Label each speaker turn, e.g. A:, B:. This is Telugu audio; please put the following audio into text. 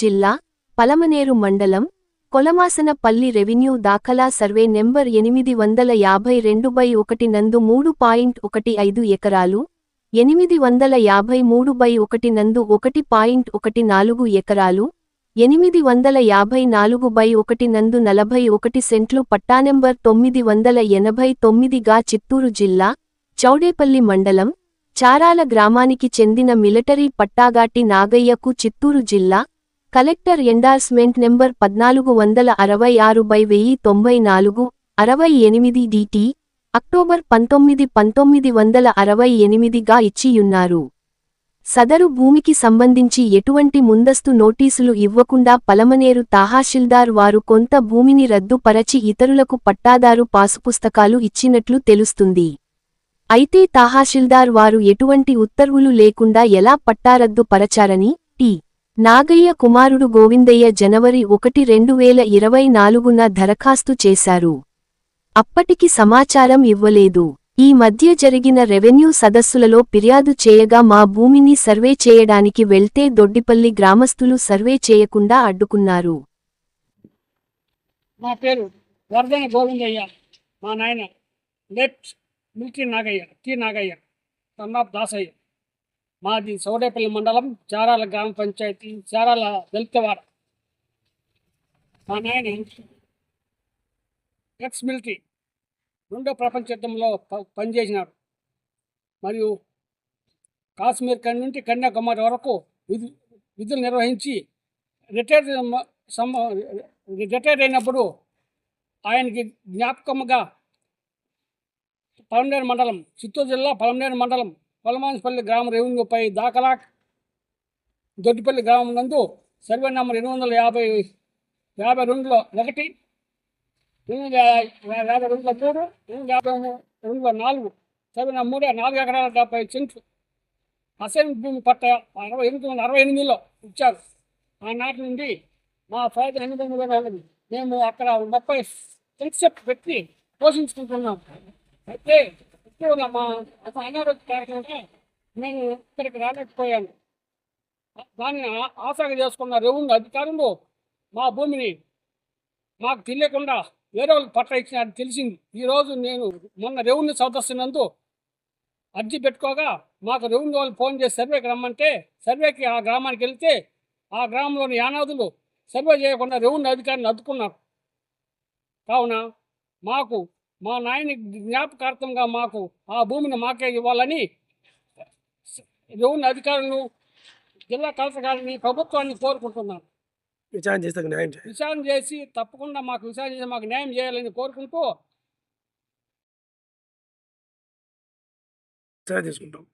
A: జిల్లా పలమనేరు మండలం కొలమాసనపల్లి రెవెన్యూ దాఖలా సర్వే నెంబర్ ఎనిమిది వందల యాభై రెండు బై ఒకటి నందు మూడు పాయింట్ ఒకటి ఐదు ఎకరాలు ఎనిమిది వందల యాభై మూడు బై ఒకటి నందు ఒకటి పాయింట్ ఒకటి నాలుగు ఎకరాలు ఎనిమిది వందల యాభై నాలుగు బై ఒకటి నందు నలభై ఒకటి సెంట్లు పట్టా నెంబర్ తొమ్మిది వందల ఎనభై తొమ్మిదిగా చిత్తూరు జిల్లా చౌడేపల్లి మండలం చారాల గ్రామానికి చెందిన మిలిటరీ పట్టాగాటి నాగయ్యకు చిత్తూరు జిల్లా కలెక్టర్ ఎండార్స్మెంట్ నెంబర్ పద్నాలుగు వందల అరవై ఆరు బై వెయ్యి తొంభై నాలుగు అరవై ఎనిమిది డిటి అక్టోబర్ పంతొమ్మిది పంతొమ్మిది వందల అరవై ఎనిమిదిగా ఇచ్చియున్నారు. సదరు భూమికి సంబంధించి ఎటువంటి ముందస్తు నోటీసులు ఇవ్వకుండా పలమనేరు తహసీల్దార్ వారు కొంత భూమిని రద్దుపరచి ఇతరులకు పట్టాదారు పాసుపుస్తకాలు ఇచ్చినట్లు తెలుస్తుంది. అయితే తహసీల్దార్ వారు ఎటువంటి ఉత్తర్వులు లేకుండా ఎలా పట్టారద్దు పరచారని టి. నాగయ్య కుమారుడు గోవిందయ్య జనవరి ఒకటి రెండు వేల ఇరవై నాలుగున దరఖాస్తు చేశారు. అప్పటికి సమాచారం ఇవ్వలేదు. ఈ మధ్య జరిగిన రెవెన్యూ సదస్సులలో ఫిర్యాదు చేయగా మా భూమిని సర్వే చేయడానికి వెళ్తే దొడ్డిపల్లి గ్రామస్తులు సర్వే చేయకుండా అడ్డుకున్నారు.
B: మా పేరు వరదన గోవిందయ్య మా నాయన లెఫ్ట్ మిల్కీ నాగయ్య టి నాగయ్య సన్నాప్ దాసయ్య. మాది సౌడేపల్లి మండలం చారాల గ్రామ పంచాయతీ చారాల దళితవాడ. మా నాయన ఎక్స్ మిలిటరీ రెండో ప్రపంచ యుద్ధంలో ప- పనిచేసినాడు. మరియు కాశ్మీర్ కన్ నుండి కన్యాకుమారి వరకు విధు విధులు నిర్వహించి రిటైర్ రిటైర్ అయినప్పుడు ఆయనకి జ్ఞాపకముగా పలమనేరు మండలం చిత్తూరు జిల్లా పలమనేరు మండలం పొలమాన్స్పల్లి గ్రామ రెవెన్యూపై దాఖలా దొడ్డిపల్లి గ్రామం నందు సర్వే నెంబర్ ఎనిమిది వందల యాభై యాభై రెండులో ఒకటి ఎనిమిది యాభై రెండులో మూడు ఎనిమిది యాభై రెండులో నాలుగు సర్వే నెంబర్ మూడు నాలుగు ఎకరాల డెబ్బై సెంట్లు అసైన్ భూమి పట్ట అరవై ఎనిమిది వందల అరవై ఎనిమిదిలో ఇచ్చారు. ఆనాటి నుండి మా ఫైదర్ ఎనిమిది వందల ఉన్నది మేము అక్కడ ముప్పై సెట్ పెట్టి పోషించుకుంటున్నాం. అయితే ఇప్పుడు మా ఒక అనారోగ్య కారణంగా నేను ఇక్కడికి రాలేకపోయాను. దాన్ని ఆ- చేసుకున్న రెవెన్యూ అధికారులు మా భూమిని మాకు తెలియకుండా వేరే వాళ్ళకి పట్ట ఇచ్చినట్టు తెలిసింది. ఈరోజు నేను మొన్న రెవెన్యూ సదస్సునందు అర్జీ పెట్టుకోగా మాకు రెవెన్యూ వాళ్ళు ఫోన్ చేసి సర్వేకి రమ్మంటే సర్వేకి ఆ గ్రామానికి వెళ్తే ఆ గ్రామంలోని యానాదులు సర్వే చేయకుండా రెవెన్యూ అధికారిని అడ్డుకున్నారు. కావున మాకు మా నాయని జ్ఞాపకార్థంగా మాకు ఆ భూమిని మాకే ఇవ్వాలని రెవెన్యూ అధికారులను జిల్లా కలెక్టర్ గారిని ప్రభుత్వాన్ని కోరుకుంటున్నాను.
C: విచారణ చేస్తే న్యాయం
B: విచారణ చేసి తప్పకుండా మాకు విచారణ చేసి మాకు న్యాయం చేయాలని కోరుకుంటూ
C: విచారణ తీసుకుంటాం